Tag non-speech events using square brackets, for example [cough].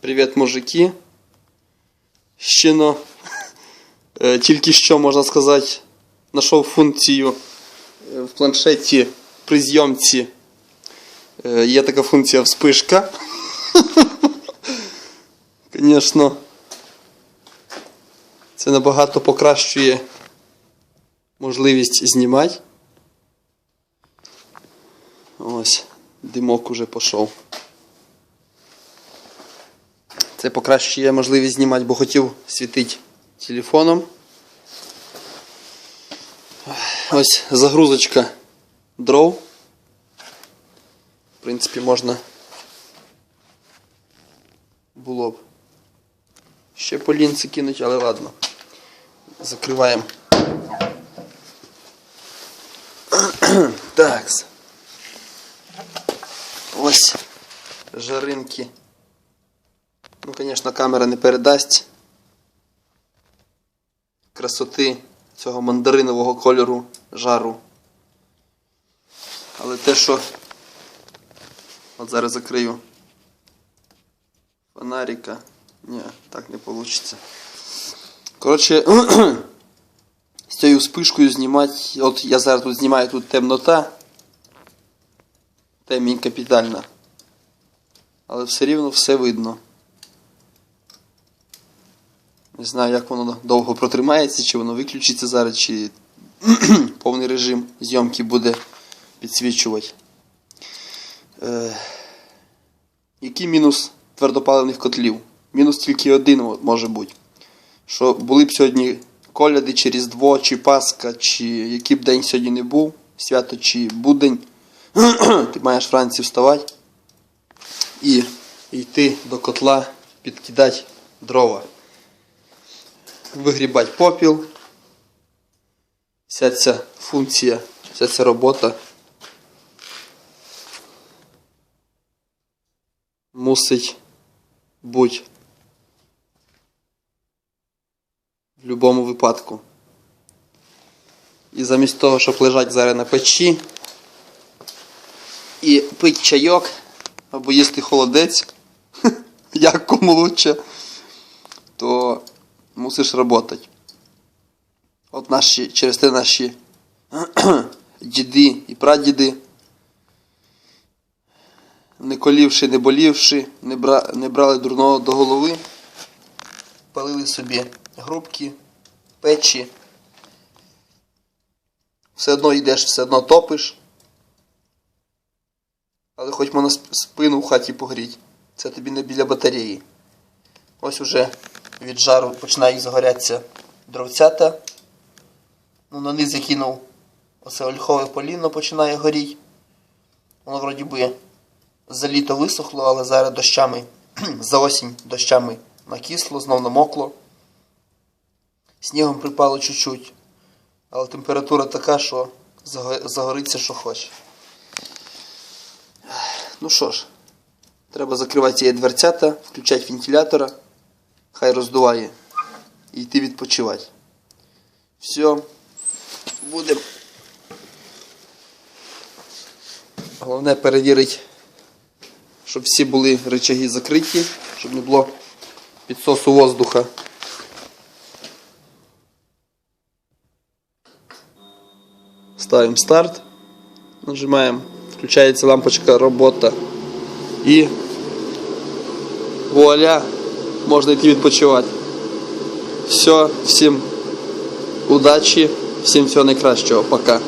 Привіт, мужики. Ще но, е, тільки що можна сказати, знайшов функцію е, в планшеті при зйомці. Е, Є така функція вспишка. [laughs] Звісно, це набагато покращує можливість знімати. Ось, димок уже пішов. Це покращує можливість знімати, бо хотів світити телефоном. Ось загрузочка дров. В принципі, можна було б ще по лінці кинути, але ладно. Закриваємо. Так. Ось жаринки. Ну, звісно, камера не передасть красоти цього мандаринового кольору жару. Але те, що от зараз закрию фонарика. Ні, так не вийде. Коротше, [clears throat] з цією вспишкою знімати. От я зараз тут знімаю тут темнота. Темінь капітальна. Але все рівно все видно. Не знаю, як воно довго протримається, чи воно виключиться зараз, чи [clears throat] повний режим зйомки буде підсвічувати. Е, який мінус твердопаливних котлів? Мінус тільки один може бути. Що були б сьогодні коляди чи Різдво, чи Пасха, чи який б день сьогодні не був, свято чи будень, [clears throat] ти маєш вранці вставати і йти до котла, підкидати дрова вигрібати попіл. Вся ця функція, вся ця робота мусить бути в будь-якому випадку. І замість того, щоб лежати зараз на печі і пити чайок або їсти холодець, [laughs] як кому лучше, то мусиш работать. От наші, через те наші [clears throat] діди і прадіди, не колівши, не болівши, не, бра, не брали дурного до голови, палили собі грубки, печі. Все одно йдеш, все одно топиш. Але хоч можна сп- спину в хаті погріть. Це тобі не біля батареї. Ось уже від жару починають загорятися дровцята. Ну, на низ закинув оце ольхове поліно починає горіти. Воно вроді би за літо висохло, але зараз дощами, [clears throat] за осінь дощами накисло, знов намокло. Снігом припало чуть-чуть. Але температура така, що загориться, що хоче. Ну що ж, треба закривати ці дверцята, включати вентилятора хай роздуває і йти відпочивати. Все, будемо. Головне перевірити, щоб всі були речаги закриті, щоб не було підсосу воздуха. Ставимо старт, нажимаємо, включається лампочка робота і вуаля! Можна йти відпочивати. Все, всім удачі, всім всього найкращого. Пока.